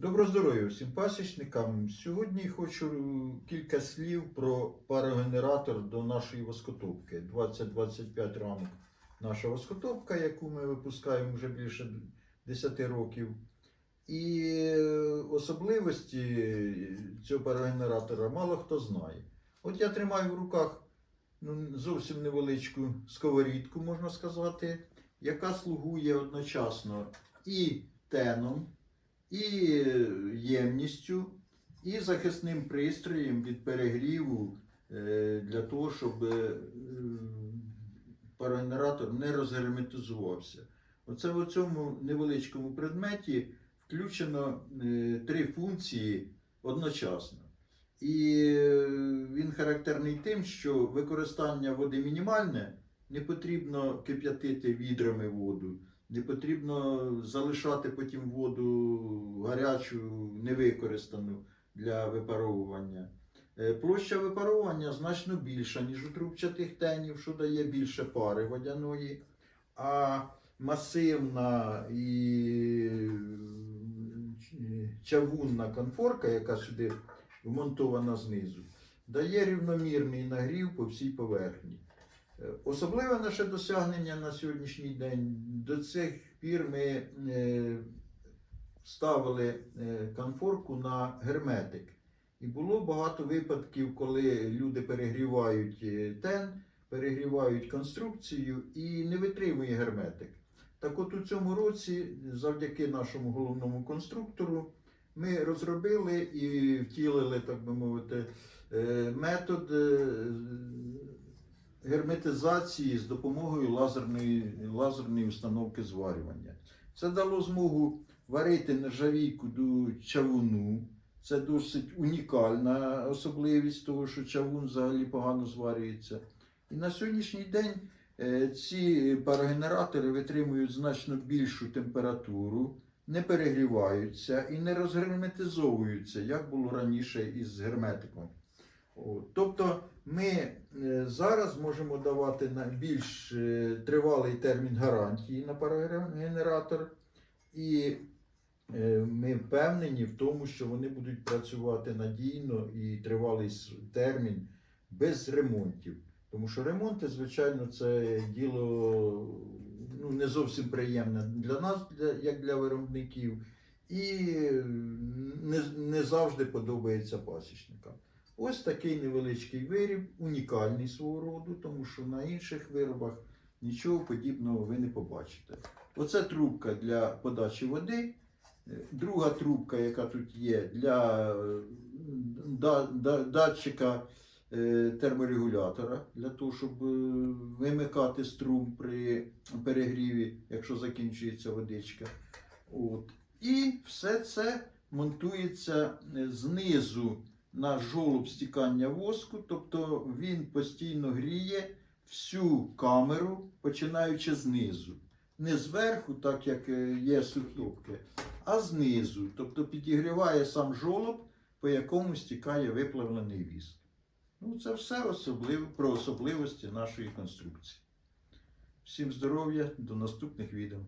Доброго здоров'я всім пасічникам. Сьогодні хочу кілька слів про парогенератор до нашої воскотопки. 20-25 рамок наша воскотопка, яку ми випускаємо вже більше 10 років. І особливості цього парогенератора мало хто знає. От я тримаю в руках ну, зовсім невеличку сковорідку, можна сказати, яка слугує одночасно і теном, і ємністю, і захисним пристроєм від перегріву е, для того, щоб е, парогенератор не розгерметизувався. Оце в цьому невеличкому предметі включено е, три функції одночасно. І е, він характерний тим, що використання води мінімальне, не потрібно кип'ятити відрами воду, не потрібно залишати потім воду гарячу, невикористану для випаровування. Е, Площа випаровування значно більша, ніж у трубчатих тенів, що дає більше пари водяної. А масивна і чавунна конфорка, яка сюди вмонтована знизу, дає рівномірний нагрів по всій поверхні. Е, Особливе наше досягнення на сьогоднішній день. До цих пір ми е, ставили е, конфорку на герметик. І було багато випадків, коли люди перегрівають тен, перегрівають конструкцію і не витримує герметик. Так от у цьому році, завдяки нашому головному конструктору, ми розробили і втілили, так би мовити, метод герметизації з допомогою лазерної, лазерної установки зварювання. Це дало змогу варити нержавійку до чавуну. Це досить унікальна особливість того, що чавун взагалі погано зварюється. І на сьогоднішній день е, ці парогенератори витримують значно більшу температуру, не перегріваються і не розгерметизовуються, як було раніше із герметиком. Тобто ми е, зараз можемо давати на більш е, тривалий термін гарантії на парогенератор, і е, ми впевнені в тому, що вони будуть працювати надійно і тривалий термін без ремонтів. Тому що ремонти, звичайно, це діло ну, не зовсім приємне для нас, для, як для виробників, і не, не завжди подобається пасічникам. Ось такий невеличкий виріб, унікальний свого роду, тому що на інших виробах нічого подібного ви не побачите. Оце трубка для подачі води. Е, Друга трубка, яка тут є, для да- да- датчика е, терморегулятора, для того, щоб е, вимикати струм при перегріві, якщо закінчується водичка. От. І все це монтується знизу на жолоб стікання воску, тобто він постійно гріє всю камеру, починаючи знизу. Не зверху, так як е, є сухлюбки, а знизу. Тобто підігріває сам жолоб, по якому стікає виплавлений віск. Ну, це все особливо, про особливості нашої конструкції. Всім здоров'я, до наступних відео.